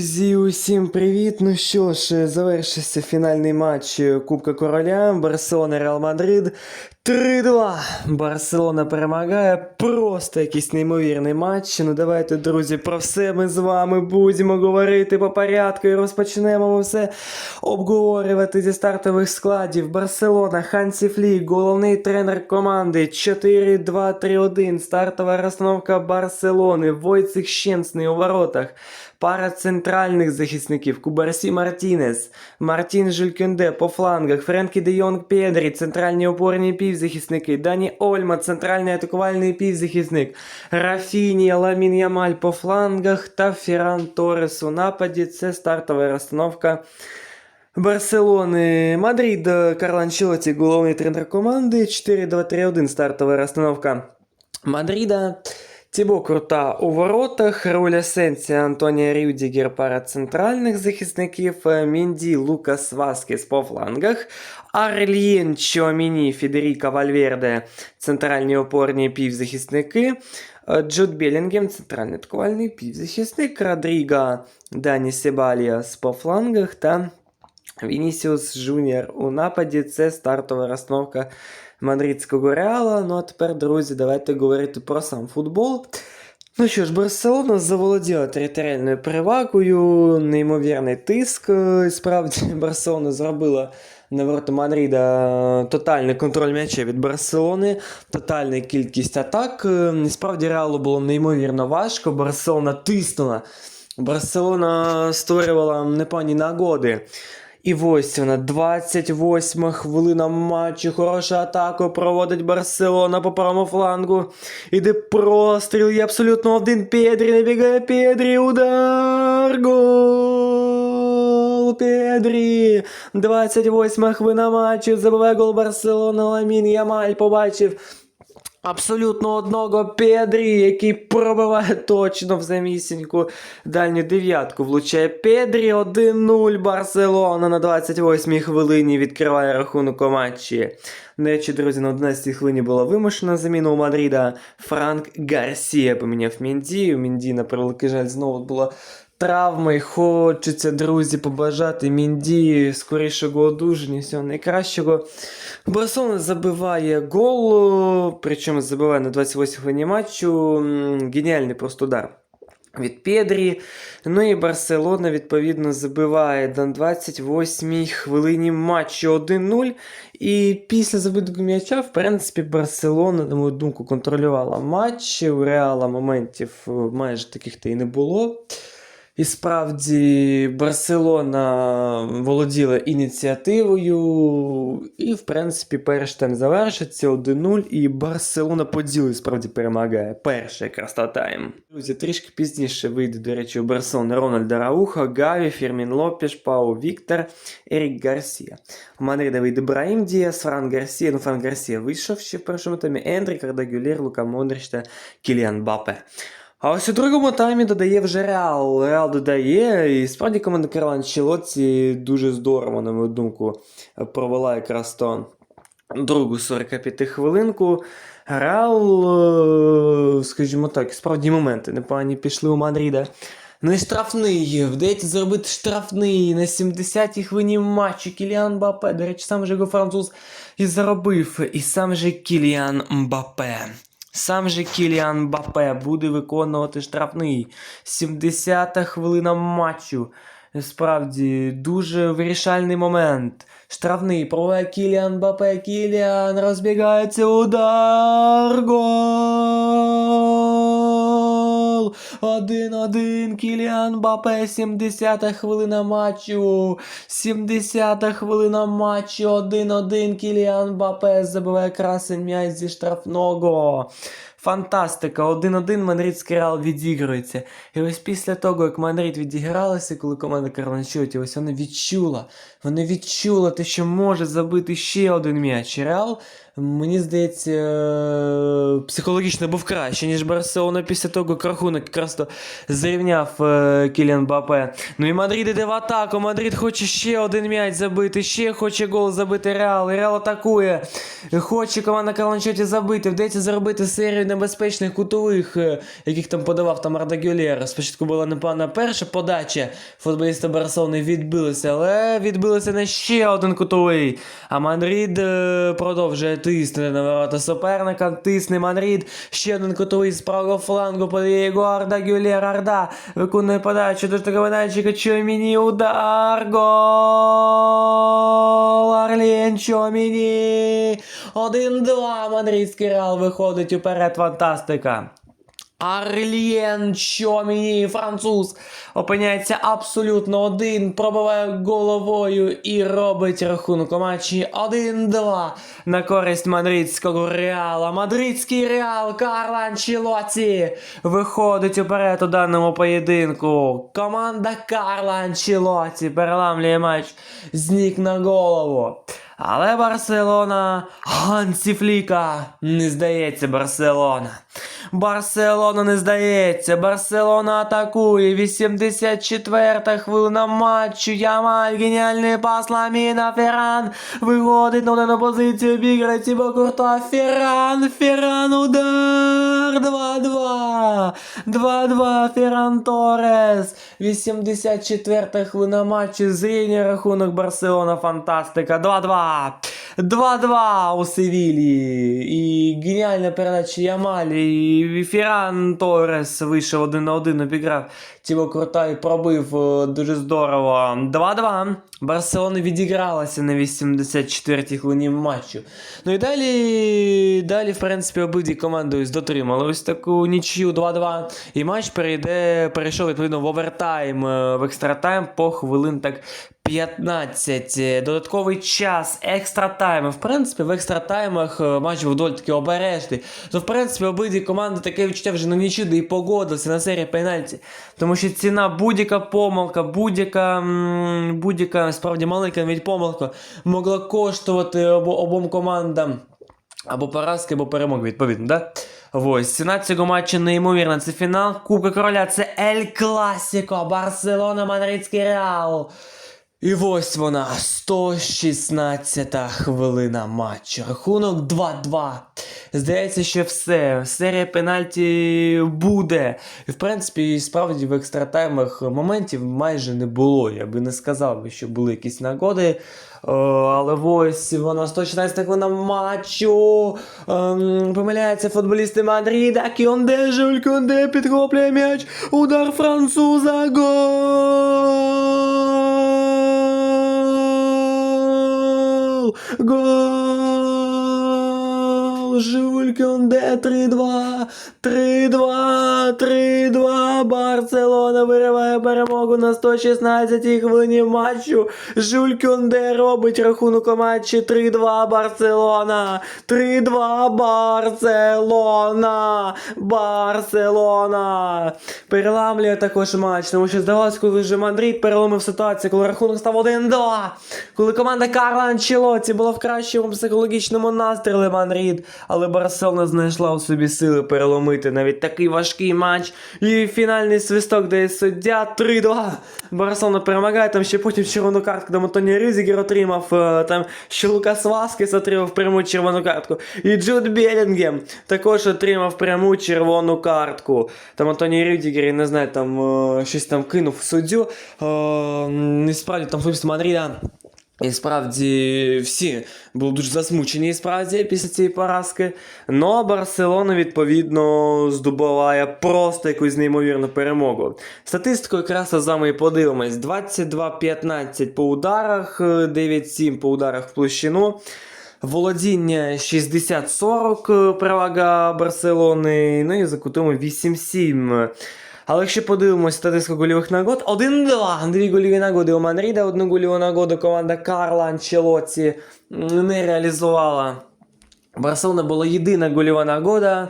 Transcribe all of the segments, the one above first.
Друзі, усім привіт! Ну що ж, завершився фінальний матч Кубка Короля Барселона Реал Мадрид. 3-2. Барселона перемагає. Просто якийсь неймовірний матч. Ну давайте, друзі, про все ми з вами будемо говорити по порядку і розпочнемо все обговорювати зі стартових складів. Барселона, Хансі Флік, головний тренер команди 4-2-3-1. Стартова розстановка Барселони. Войцех Щенсний у воротах. Пара центральних захисників Кубарсі Мартінес, Мартін Жулькюнде по флангах, Френкі де Йонг Педрі, центральні опорні півзахисники, Дані Ольма, центральний атакувальний півзахисник, Рафіні, Ламін Ямаль по флангах та Ферран Торрес у нападі. Це стартова розстановка. Барселони, Мадрид, Карлан Чілоті, головний тренер команди, 4-2-3-1 стартова розстановка Мадрида. Тібо Крута у воротах, Рауль Асенсія, Антонія Рюдігер пара центральних захисників, е, Мінді, Лукас Васкес по флангах, Арлієн Чуаміні, Федеріка Вальверде, центральні опорні півзахисники, е, Джуд Белінгем, центральний атакувальний півзахисник, Родріга, Дані Себаліас по флангах та Вінісіус Жуніор у нападі. Це стартова розстановка мадридського реала. Ну а тепер, друзі, давайте говорити про сам футбол. Ну що ж, Барселона заволоділа територіальною перевагою, неймовірний тиск. Справді, Барселона зробила на ворота Мадрида тотальний контроль м'яча від Барселони, тотальна кількість атак. Справді реалу було неймовірно важко. Барселона тиснула. Барселона створювала непогані нагоди. І ось вона, 28 хвилина матчу. Хорошу атаку проводить Барселона по правому флангу. Іде простріл, і абсолютно один Педрі, набігає Педрі, удар, гол, Педрі. 28 хвилина матчу, забиває гол Барселона, Ламін Ямаль побачив. Абсолютно одного Педрі, який пробиває точно в замісіньку дальню дев'ятку. Влучає Педрі 1-0. Барселона на 28-й хвилині відкриває рахунок у матчі. До речі, друзі, на 11-й хвилині була вимушена заміна у Мадріда. Франк Гарсія поміняв Мінді. У Мінді, на превеликий жаль, знову була травма. І хочеться, друзі, побажати Мінді скорішого одужання, всього найкращого. Барселона забиває гол, причому забиває на 28 хвилині матчу. Геніальний просто удар від Педрі. Ну і Барселона, відповідно, забиває на 28-й хвилині матчу 1-0. І після забитого м'яча, в принципі, Барселона, на мою думку, контролювала матч. У Реала моментів е, майже таких то і не було. І справді Барселона володіла ініціативою, і, в принципі, перший тайм завершиться 1-0, і Барселона по ділу справді перемагає. Перший якраз та тайм. Друзі, трішки пізніше вийде, до речі, у Барселони Рональд Раухо, Гаві, Фірмін Лопіш, Пау Віктор, Ерік Гарсія. У Мадрида вийде Браїм Діас, Фран Гарсія. Ну, Фран Гарсія вийшов ще в першому таймі, Ендрік, Арда Гюлєр, Лука Модрич та Кіліан Бапе. А ось у другому таймі додає вже Реал. Реал додає, і справді команда Карла Анчелоті дуже здорово, на мою думку, провела якраз то другу 45 хвилинку. Реал, е, скажімо так, справді моменти непогані пішли у Мадріда. Ну і штрафний, вдається зробити штрафний на 70-й хвилині матчу Кіліан Мбаппе. До речі, сам же його француз і заробив. І сам же Кіліан Мбаппе. Сам же Кіліан Бапе буде виконувати штрафний. 70-та хвилина матчу. Справді, дуже вирішальний момент. Штрафний пробиває Кіліан Бапе. Кіліан розбігається. Удар. Гол! 1-1. Кіліан Бапе. 70-та хвилина матчу. 70-та хвилина матчу. 1-1. Кіліан Бапе забиває красень м'яч зі штрафного. Фантастика! 1-1 Мадридський Реал відігрується. І ось після того, як Мадрид відігралася, коли команда Карланчоті, ось вона відчула. Вона відчула те, що може забити ще один м'яч. Реал Мені здається, е, психологічно був краще, ніж Барселона після того, як рахунок якраз то зрівняв е, Кіліан Бапе. Ну і Мадрид іде в атаку. Мадрид хоче ще один м'яч забити, ще хоче гол забити Реал. І Реал атакує. Хоче команда Каланчоті забити. Вдається заробити серію небезпечних кутових, е, яких там подавав там Арда Спочатку була непогана перша подача. Футболісти Барселони відбилися, але відбилися на ще один кутовий. А Мадрид е, продовжує тиснути на ворота суперника. Тисне Мадрид. Ще один кутовий з правого флангу подає його Арда Гюлєр. Арда виконує подачу до Штаковинайчика. Чоміні удар. Гол. Арлен Чоміні. 1-2. Мадридський Реал виходить уперед. Фантастика. Арлєн Чоміні, француз, опиняється абсолютно один, пробиває головою і робить рахунок у матчі 1-2 на користь мадридського реала. Мадридський реал Карло Анчелоті виходить уперед у даному поєдинку. Команда Карла Анчелоті переламлює матч з на голову. Але Барселона Гансі Фліка не здається Барселона. Барселона не здається. Барселона атакує. 84-та хвилина матчу. Ямаль, геніальний пас Ламіна. Ферран виходить на дану позицію. Обіграє Тібо Куртуа. Ферран, Ферран, удар. 2-2. 2-2. Ферран Торес. 84-та хвилина матчу. Зрівнює рахунок Барселона. Фантастика. 2-2. 2-2 у Севілії. І геніальна передача Ямалі. І Ферран Торес вийшов один на один, обіграв Тіво Крута і пробив е, дуже здорово. 2-2. Барселона відігралася на 84-й хвилині матчу. Ну і далі, далі, в принципі, обидві команди дотримали ось таку нічию 2-2. І матч перейде, перейшов відповідно в овертайм, е, в екстратайм по хвилин так 15. Е, Додатковий час, екстра тайм. В принципі, в екстра таймах е, матч був доволі таки обережний. То, в принципі, обидві команди таке відчуття вже на нічю, і погодилися на серії пенальті. Тому що ціна будь-яка помилка, будь-яка будь-яка справді маленька навіть помилка могла коштувати обо, обом командам. Або поразки, або перемоги, відповідно, да? Ось, ціна цього матчу неймовірна. Це фінал Кубка Короля, це Ель Класіко, Барселона, Мадридський Реал. І ось вона, 116-та хвилина матчу. Рахунок 2-2. Здається, що все. Серія пенальті буде. І в принципі, справді в екстратаймах моментів майже не було. Я би не сказав, що були якісь нагоди. О, але ось вона 116 хвилина матчу. Ем, помиляються футболісти Мадрида. Кьонде, Жуль Кьонде підхоплює м'яч. Удар француза. Гол! Гол! Жуль Кьонде 3-2. 3-2. 3-2. Барселона вириває перемогу на 116-й хвилині матчу. Жуль Кьонде робить рахунок у матчі 3-2 Барселона. 3-2 Барселона. Барселона. Переламлює також матч, тому що здавалось, коли вже Мадрид переломив ситуацію, коли рахунок став 1-2. Коли команда Карла Анчелоті була в кращому психологічному настрілі Мадрид, але Барселона знайшла у собі сили переломити навіть такий важкий матч. І фінальний свисток дає суддя 3-2. Барселона перемагає, там ще потім червону картку, там Антоні Рюзігер отримав, е, там ще Лукас Васкес отримав пряму червону картку. І Джуд Белінгем також отримав пряму червону картку. Там Антоні Рюдігер, я не знаю, там е, щось там кинув суддю. Е, і справді там футболіст Мадріда. І справді всі були дуже засмучені і справді після цієї поразки. Но Барселона, відповідно, здобуває просто якусь неймовірну перемогу. Статистику якраз з вами і подивимось: 22-15 по ударах, 9-7 по ударах в площину. Володіння 60-40 перевага Барселони. Ну і за кутами 8-7. Але якщо подивимось статистику гольових нагод, 1-2. Дві гольові нагоди у Манріда, одну гольову нагоду команда Карла Анчелоці не реалізувала. Барселона була єдина гольова нагода.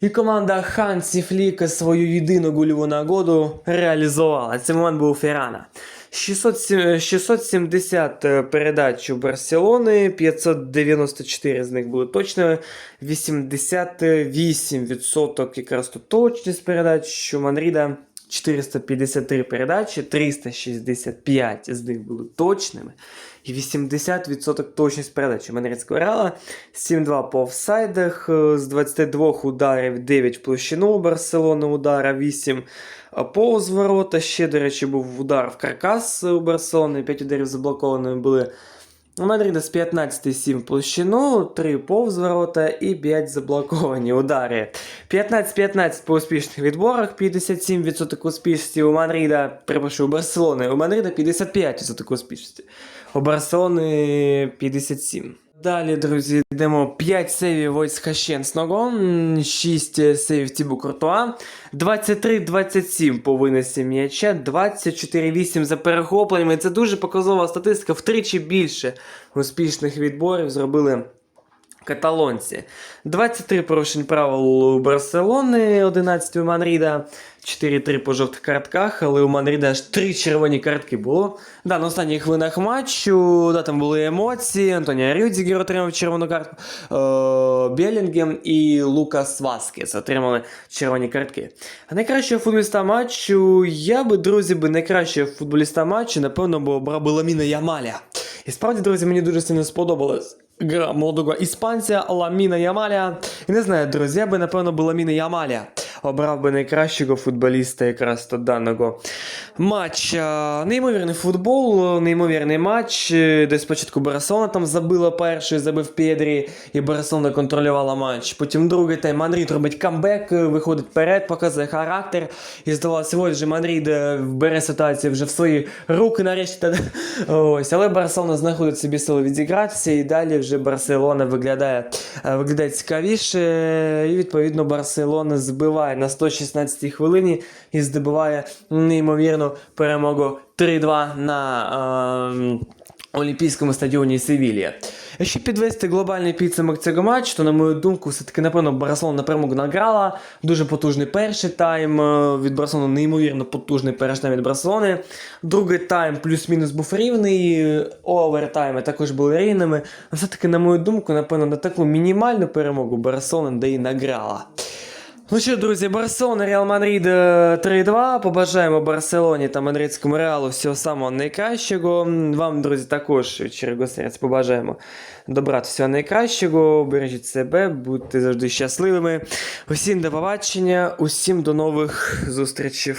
І команда Хансі Фліка свою єдину гольову нагоду реалізувала. Цей момент був Феррана. 600, 670 е, передач у Барселони, 594 з них були точними, 88% якраз тут точність передач у Манріда. 453 передачі, 365 з них були точними. І 80% точність передачі Манрідського Реала. 7-2 по офсайдах, е, з 22 ударів 9 в площину у Барселони удара, 8 повз ворота. Ще, до речі, був удар в каркас у Барселони, 5 ударів заблокованими були. У Мадрида з 15 7 площину, 3 повз ворота і 5 заблоковані удари. 15-15 по успішних відборах, 57% успішності у Мадрида, перепрошую, у Барселони. У Мадрида 55% успішності. У Барселони 57. Далі, друзі, йдемо 5 сейвів Войс Хащенсного, 6 сейвів Тібу Куртуа, 23-27 по винесі м'яча, 24-8 за перехопленнями. Це дуже показова статистика, втричі більше успішних відборів зробили каталонці. 23 порушень правил у Барселони, 11 у Манріда, 4-3 по жовтих картках, але у Манріда аж 3 червоні картки було. Да, на останніх хвилинах матчу, да, там були емоції. Антонія Рюдзігер отримав червону картку, е- Белінгем і Лукас Васкес отримали червоні картки. А найкращого футболіста матчу, я би, друзі, би найкращого футболіста матчу, напевно, би Ламіна Ямаля. І справді, друзі, мені дуже сильно сподобалось. Молодого іспанця Ламіна Ямаля. І не знаю, друзі, я би, напевно, би Ламіна Ямаля обрав би найкращого футболіста якраз до даного матча. Неймовірний футбол, неймовірний матч. Де спочатку Барселона там забила перший, забив Педрі, і Барселона контролювала матч. Потім другий тайм Мандрід робить камбек, виходить вперед, показує характер. І здавалося, ось же е, бере ситуацію вже в свої руки нарешті. Ось, але Барселона знаходить собі сили відігратися, і далі вже Барселона виглядає, е, виглядає цікавіше. І відповідно Барселона збиває на 116-й хвилині і здобуває неймовірну перемогу 3-2 на. ем, Олімпійському стадіоні Севілія. Якщо підвести глобальний підсумок цього матчу, то, на мою думку, все-таки, напевно, Барселона на перемогу награла. Дуже потужний перший тайм е, від Барселони, неймовірно потужний перший тайм від Барселони. Другий тайм плюс-мінус був рівний. Овертайми також були рівними. Все-таки, на мою думку, напевно, на таку мінімальну перемогу Барселона де і награла. Ну що, друзі, Барселона, Реал Мадрид е, 3-2. Побажаємо Барселоні та Мадридському Реалу всього самого найкращого. Вам, друзі, також від побажаємо добра всього найкращого. Бережіть себе, будьте завжди щасливими. Усім до побачення, усім до нових зустрічей.